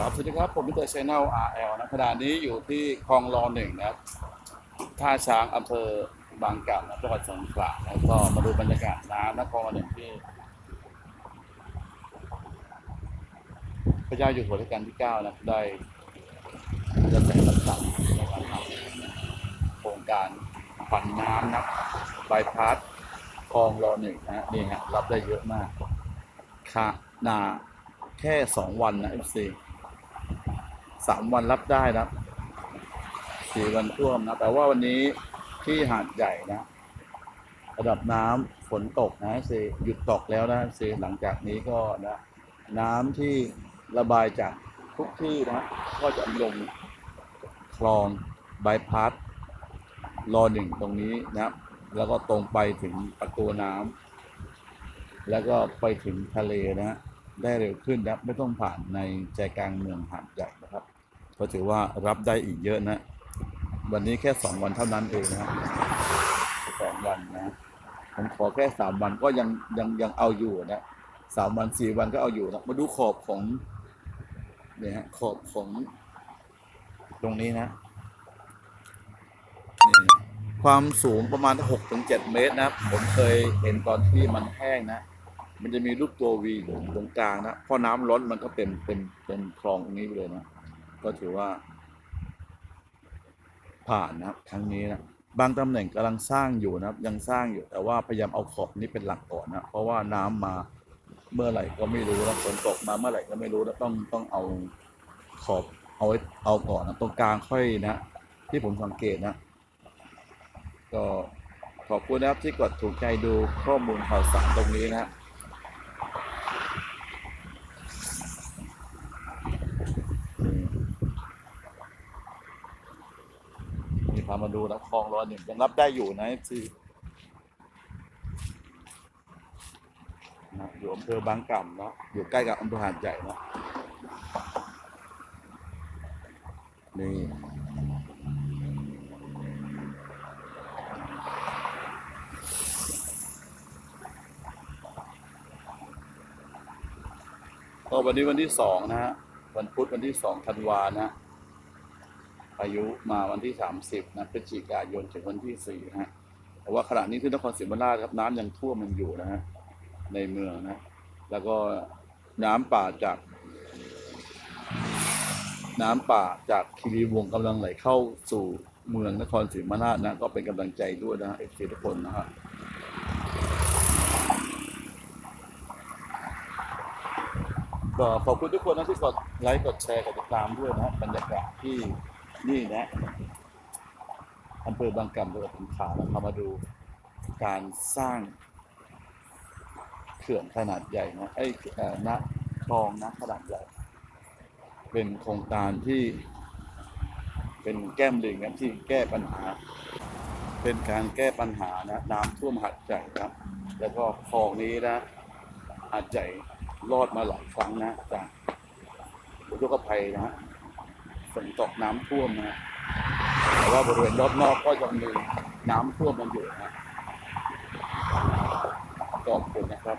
ครับสวัสดีครับ ผมมิเตอร์ชแนล RL นะขณะนี้อยู่ที่คลองรอหนึ่งนะครับท่าช้างอำเภอบางกะนะจังหวัดสงขลาแล้วก็มาดูบรรยากาศน้ำนครรอหนึ่งที่พระเจ้าอยู่หัวรัชกาลที่เก้านะได้จะแสงรับสั่งในการทำโครงการปั่นน้ำนะบายพาสคลองรอหนึ่งนะนี่ฮะรับได้เยอะมากค่ะนาแค่สองวันนะ FC สามวันรับได้นะสี่วันท่วมนะแต่ว่าวันนี้ที่หาดใหญ่นะระดับน้ำฝนตกนะเซหยุดตกแล้วนะเซหลังจากนี้ก็นะน้ำที่ระบายจากทุกที่นะก็จะลงคลองบายพาสรอหนึ่งตรงนี้นะแล้วก็ตรงไปถึงประตูน้ำแล้วก็ไปถึงทะเลนะได้เร็วขึ้นนะไม่ต้องผ่านในใจกลางเมืองหาดใหญ่นะครับ ก็ถือว่ารับได้อีกเยอะนะ วันนี้แค่สองวันเท่านั้นเองนะสองวันนะผมขอแค่สามวันก็ยังยังยังเอาอยู่นะสามวันสี่วันก็เอาอยู่นะมาดูขอบของเนี่ยฮะขอบของตรงนี้นะนี่ความสูงประมาณหกถึงเจ็ดเมตรนะผมเคยเห็นตอนที่มันแห้งนะ มันจะมีรูปตัววีอยู่ตรงกลางนะพอน้ำล้นมันก็เป็นเป็นเป็นคลองตรงนี้ไปเลยนะ ก็ถือว่า ผ่านนะครับครั้งนี้นะบางตำแหน่งกำลังสร้างอยู่นะครับ ยังสร้างอยู่แต่ว่าพยายามเอาขอบนี้เป็นหลักก่อนนะเพราะว่าน้ำมาเมื่อไหร่ก็ไม่รู้แล้วฝนตกมาเมื่อไหร่ก็ไม่รู้แล้วต้องต้องเอาขอบเอาไว้เอาก่อนนะตรงกลางค่อยนะ ที่ผมสังเกตนะ ก็ขอบคุณนะครับที่กดถูกใจดูข้อมูลข่าวสารตรงนี้นะ พามาดูนะคลองร้อยหนึ่งยังรับได้อยู่นะซีนะอยู่อำเภอบางกล่ำเนาะอยู่ใกล้กับอำเภอหาดใหญ่เนาะนี่ก็วันนี้วันที่สองนะฮะวันพุธวันที่สองธันวานะ อายุมาวันที่ 30นะพฤศจิกายนถึงวันที่4นะฮะแต่ว่าขณะนี้ที่นครศรีธรรมราชครับน้ำยังท่วมมันอยู่นะฮะในเมืองนะ แล้วก็น้ำป่าจาก น้ำป่าจากคีรีวงศ์กำลังไหลเข้าสู่เมืองนครศรีธรรมราชนะ ก็เป็นกำลังใจด้วยนะเอฟซีทุกคนนะฮะก็ขอบคุณทุกคนนะที่กดไลค์กดแชร์กดติดตามด้วยนะบรรยากาศที่ นี่นะอำเภอบางกำจังหวัดสงขลาเราพามาดูการสร้างเขื่อนขนาดใหญ่นะไอ้เออนะคลองนะขนาดใหญ่ เป็นโครงการที่เป็นแก้มลิงนะที่แก้ปัญหา เป็นการแก้ปัญหานะน้ำท่วมหัดใหญ่ครับ แล้วก็คลองนี้นะหัดใหญ่รอดมาหลายครั้งนะจากอุทกภัยนะฮะ ฝนตกน้ำท่วมนะแต่ว่าบริเวณรอบนอกก็ยังมีน้ำท่วมมันอยู่นะขอบคุณนะครับ